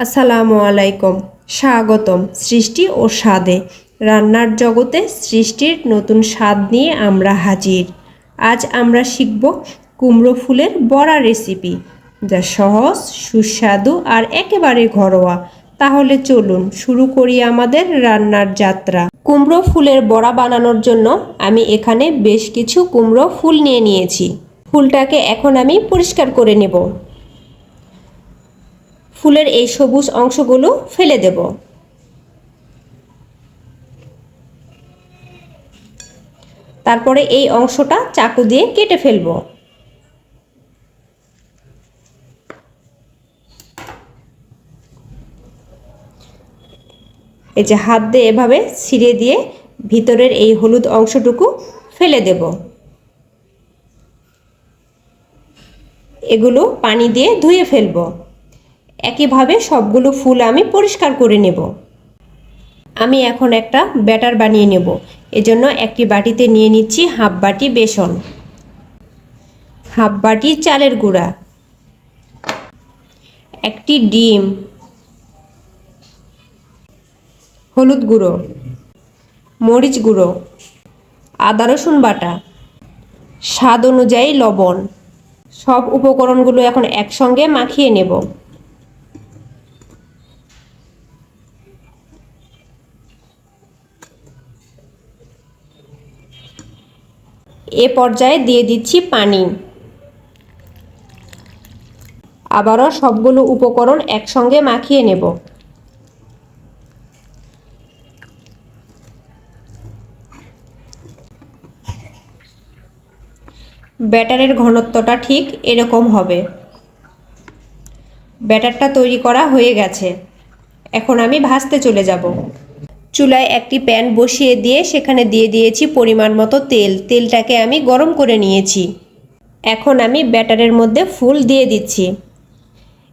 আসসালামু আলাইকুম। স্বাগতম সৃষ্টি ও স্বাদে। রান্নার জগতে সৃষ্টির নতুন স্বাদ নিয়ে আমরা হাজির। আজ আমরা শিখব কুমড়ো ফুলের বড়া রেসিপি যা সহজ, সুস্বাদু আর একেবারে ঘরোয়া। তাহলে চলুন শুরু করি আমাদের রান্নার যাত্রা। কুমড়ো ফুলের বড়া বানানোর জন্য আমি এখানে বেশ কিছু কুমড়ো ফুল নিয়ে নিয়েছি। ফুলটাকে এখন আমি পরিষ্কার করে নেব। ফুলের এই সবুজ অংশগুলো ফেলে দেব। তারপরে এই অংশটা চাকু দিয়ে কেটে ফেলব। এই যে হাত দিয়ে এভাবে ছিঁড়ে দিয়ে ভিতরের এই হলুদ অংশটুকু ফেলে দেব। এগুলো পানি দিয়ে ধুয়ে ফেলব। একইভাবে সবগুলো ফুল আমি পরিষ্কার করে নেব। আমি এখন একটা ব্যাটার বানিয়ে নেব। এজন্য একটি বাটিতে নিয়ে নিচ্ছি হাফ বাটি বেসন। হাফ বাটি চালের গুঁড়া। একটি ডিম। হলুদ গুঁড়ো। মরিচ গুঁড়ো। আদা রসুন বাটা। স্বাদ অনুযায়ী লবণ। সব উপকরণগুলো এখন একসঙ্গে মাখিয়ে নেব। এ পর্যায়ে দিয়ে দিচ্ছি পানি। আবারও সবগুলো উপকরণ একসঙ্গে মাখিয়ে নেব। ব্যাটারের ঘনত্বটা ঠিক এরকম হবে। ব্যাটারটা তৈরি করা হয়ে গেছে। এখন আমি ভাজতে চলে যাব। চুলায় একটি প্যান বসিয়ে দিয়ে সেখানে দিয়ে দিয়েছি পরিমাণ মতো তেল। তেলটাকে আমি গরম করে নিয়েছি। এখন আমি ব্যাটারের মধ্যে ফুল দিয়ে দিচ্ছি।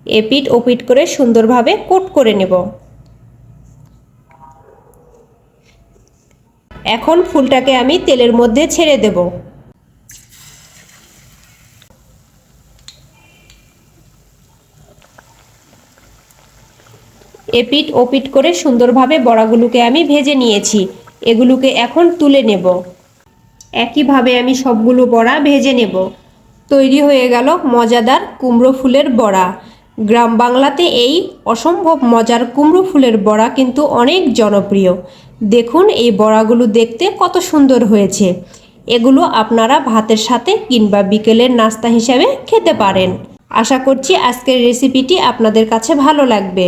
এপিট ওপিট করে সুন্দরভাবে কোট করে নেব। এখন ফুলটাকে আমি তেলের মধ্যে ছেড়ে দেব। এপিট ওপিট করে সুন্দরভাবে বড়াগুলোকে আমি ভেজে নিয়েছি। এগুলোকে এখন তুলে নেব। একইভাবে আমি সবগুলো বড়া ভেজে নেব। তৈরি হয়ে গেল মজাদার কুমড়ো ফুলের বড়া। গ্রাম বাংলাতে এই অসম্ভব মজার কুমড়ো ফুলের বড়া কিন্তু অনেক জনপ্রিয়। দেখুন এই বড়াগুলো দেখতে কত সুন্দর হয়েছে। এগুলো আপনারা ভাতের সাথে কিংবা বিকেলের নাস্তা হিসাবে খেতে পারেন। আশা করছি আজকের রেসিপিটি আপনাদের কাছে ভালো লাগবে।